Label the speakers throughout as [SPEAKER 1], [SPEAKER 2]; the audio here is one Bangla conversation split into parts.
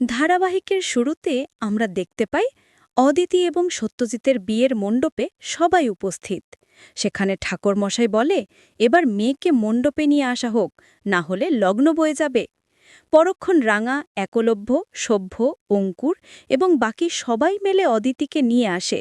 [SPEAKER 1] ধারাবাহিকের শুরুতে আমরা দেখতে পাই অদিতি এবং সত্যজিতের বিয়ের মণ্ডপে সবাই উপস্থিত। সেখানে ঠাকুরমশাই বলে, এবার মেয়েকে মণ্ডপে নিয়ে আসা হোক, না হলে লগ্ন বয়ে যাবে। পরক্ষণ রাঙা একলভ্য সভ্য, অঙ্কুর এবং বাকি সবাই মেলে অদিতিকে নিয়ে আসে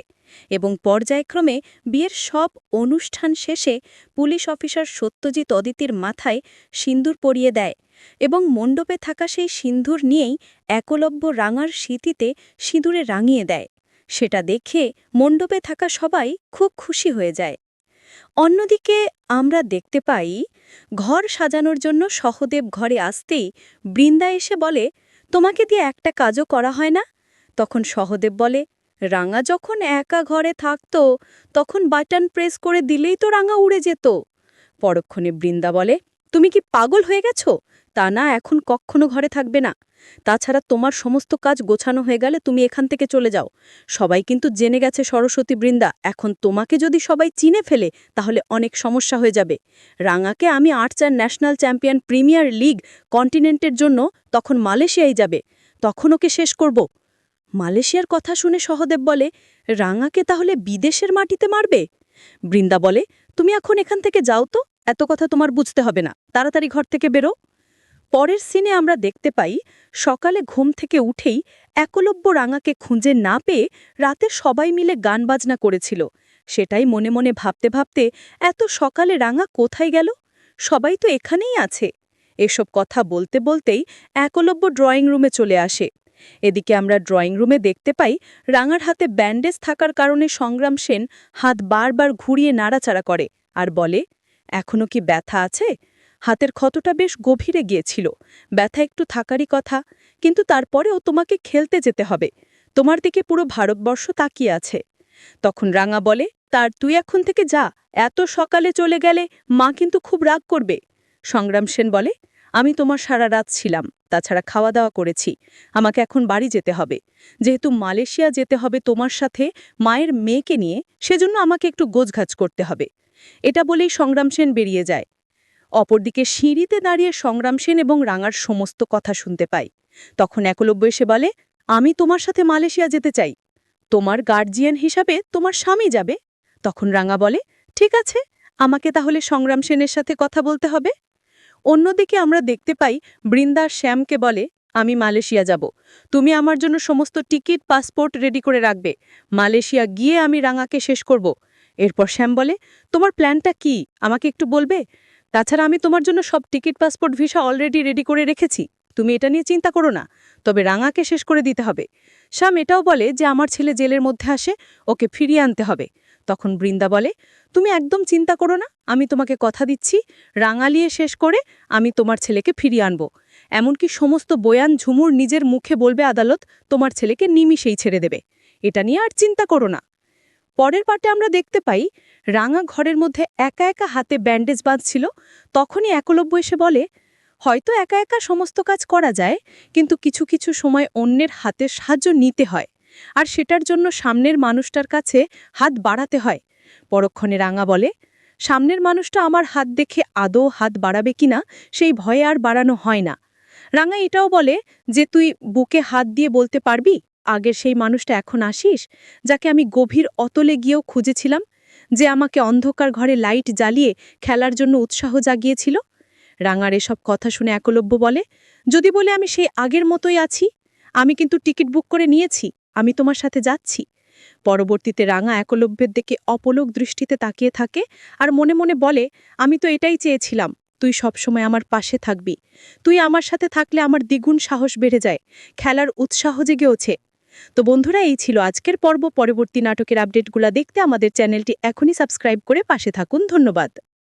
[SPEAKER 1] এবং পর্যায়ক্রমে বিয়ের সব অনুষ্ঠান শেষে পুলিশ অফিসার সত্যজিৎ অদিতির মাথায় সিন্দুর পরিয়ে দেয় এবং মণ্ডপে থাকা সেই সিন্দুর নিয়েই একলব্য রাঙার স্মৃতিতে সিঁদুরে রাঙিয়ে দেয়। সেটা দেখে মণ্ডপে থাকা সবাই খুব খুশি হয়ে যায়। অন্যদিকে আমরা দেখতে পাই, ঘর সাজানোর জন্য সহদেব ঘরে আসতেই বৃন্দা এসে বলে, তোমাকে দিয়ে একটা কাজও করা হয় না? তখন সহদেব বলে, রাঙা যখন একা ঘরে থাকত, তখন বাটন প্রেস করে দিলেই তো রাঙা উড়ে যেত। পরক্ষণে বৃন্দা বলে তুমি কি পাগল হয়ে গেছো? তা না, এখন কখনো ঘরে থাকবে না। তাছাড়া তোমার সমস্ত কাজ গোছানো হয়ে গেলে তুমি এখান থেকে চলে যাও। সবাই কিন্তু জেনে গেছে সরস্বতী বৃন্দা। এখন তোমাকে যদি সবাই চিনে ফেলে, তাহলে অনেক সমস্যা হয়ে যাবে। রাঙাকে আমি arts national champion premier league কন্টিনেন্টের জন্য তখন মালয়েশিয়ায় যাবে। তখন ওকে শেষ করব। মালয়েশিয়ার কথা শুনে সহদেব বলে, রাঙাকে তাহলে বিদেশের মাটিতে মারবে? বৃন্দা বলে, তুমি এখন এখান থেকে যাও তো। এত কথা তোমার বুঝতে হবে না। তাড়াতাড়ি ঘর থেকে বেরো। পরের সিনে আমরা দেখতে পাই, সকালে ঘুম থেকে উঠেই একলব্য রাঙাকে খুঁজে না পেয়ে রাতে সবাই মিলে গান বাজনা করেছিল। সেটাই মনে মনে ভাবতে ভাবতে এত সকালে রাঙা কোথায় গেল? সবাই তো এখানেই আছে। এসব কথা বলতে বলতেই একলব্য ড্রয়িং রুমে চলে আসে। এদিকে আমরা ড্রয়িং রুমে দেখতে পাই, রাঙার হাতে ব্যান্ডেজ থাকার কারণে সংগ্রাম সেন হাত বারবার ঘুরিয়ে নাড়াচাড়া করে আর বলে এখনও কি ব্যথা আছে? হাতের ক্ষতটা বেশ গভীরে গিয়েছিল। ব্যথা একটু থাকারই কথা, কিন্তু তারপরেও তোমাকে খেলতে যেতে হবে। তোমার দিকে পুরো ভারতবর্ষ তাকিয়ে আছে। তখন রাঙা বলে, তার, তুই এখন থেকে যা। এত সকালে চলে গেলে মা কিন্তু খুব রাগ করবে। সংগ্রাম সেন বলে, আমি তোমার সারা রাত ছিলাম। তাছাড়া খাওয়া দাওয়া করেছি। আমাকে এখন বাড়ি যেতে হবে। যেহেতু মালয়েশিয়া যেতে হবে তোমার সাথে, মায়ের মেয়েকে নিয়ে, সেজন্য আমাকে একটু গোছগাছ করতে হবে। এটা বলেই সংগ্রাম সেন বেরিয়ে যায়। অপরদিকে সিঁড়িতে দাঁড়িয়ে সংগ্রাম সেন এবং রাঙার সমস্ত কথা শুনতে পাই। তখন একলব্য এসে বলে, আমি তোমার সাথে মালয়েশিয়া যেতে চাই। তোমার গার্জিয়ান হিসাবে তোমার স্বামী যাবে? তখন রাঙা বলে, ঠিক আছে, আমাকে তাহলে সংগ্রাম সেনের সাথে কথা বলতে হবে। অন্যদিকে আমরা দেখতে পাই, বৃন্দা শ্যামকে বলে, আমি মালয়েশিয়া যাব। তুমি আমার জন্য সমস্ত টিকিট, পাসপোর্ট রেডি করে রাখবে। মালয়েশিয়া গিয়ে আমি রাঙাকে শেষ করব। এরপর শ্যাম বলে, তোমার প্ল্যানটা কি? আমাকে একটু বলবে? তাছাড়া আমি তোমার জন্য সব ticket, passport, visa already ready করে রেখেছি। তুমি এটা নিয়ে চিন্তা করো না। তবে রাঙাকে শেষ করে দিতে হবে শ্যাম এটাও বলে যে আমার ছেলে জেলের মধ্যে আসে, ওকে ফিরিয়ে আনতে হবে। তখন বৃন্দা বলে, তুমি একদম চিন্তা করো না, আমি তোমাকে কথা দিচ্ছি। রাঙালিয়ে শেষ করে আমি তোমার ছেলেকে ফিরিয়ে আনব। এমনকি সমস্ত বয়ান ঝুমুর নিজের মুখে বলবে আদালত, তোমার ছেলেকে নিমিষেই ছেড়ে দেবে। এটা নিয়ে আর চিন্তা করো না। পরের পাটে আমরা দেখতে পাই, রাঙা ঘরের মধ্যে একা একা হাতে ব্যান্ডেজ বাঁধছিল, তখনই একলব্য এসে বলে, হয়তো একা একা সমস্ত কাজ করা যায়, কিন্তু কিছু কিছু সময় অন্যের হাতে সাহায্য নিতে হয়, আর সেটার জন্য সামনের মানুষটার কাছে হাত বাড়াতে হয়। পরক্ষণে রাঙা বলে, সামনের মানুষটা আমার হাত দেখে আদৌ হাত বাড়াবে কিনা সেই ভয়ে আর বাড়ানো হয় না। রাঙা এটাও বলে, যে তুই বুকে হাত দিয়ে বলতে পারবি আগের সেই মানুষটা এখন আসিস, যাকে আমি গভীর অতলে গিয়েও খুঁজেছিলাম, যে আমাকে অন্ধকার ঘরে লাইট জ্বালিয়ে খেলার জন্য উৎসাহ জাগিয়েছিল? রাঙার এসব কথা শুনে একলব্য বলে, যদি বলে আমি সেই আগের মতোই আছি, আমি কিন্তু টিকিট বুক করে নিয়েছি, আমি তোমার সাথে যাচ্ছি। পরবর্তীতে রাঙা একলব্যের দিকে অপলোক দৃষ্টিতে তাকিয়ে থাকে আর মনে মনে বলে, আমি তো এটাই চেয়েছিলাম, তুই সবসময় আমার পাশে থাকবি। তুই আমার সাথে থাকলে আমার দ্বিগুণ সাহস বেড়ে যায়, খেলার উৎসাহ জেগে ওঠে তো বন্ধুরা, এই ছিল আজকের পর্ব। পরবর্তী নাটকের আপডেটগুলো দেখতে আমাদের চ্যানেলটি এখনই সাবস্ক্রাইব করে পাশে থাকুন। ধন্যবাদ।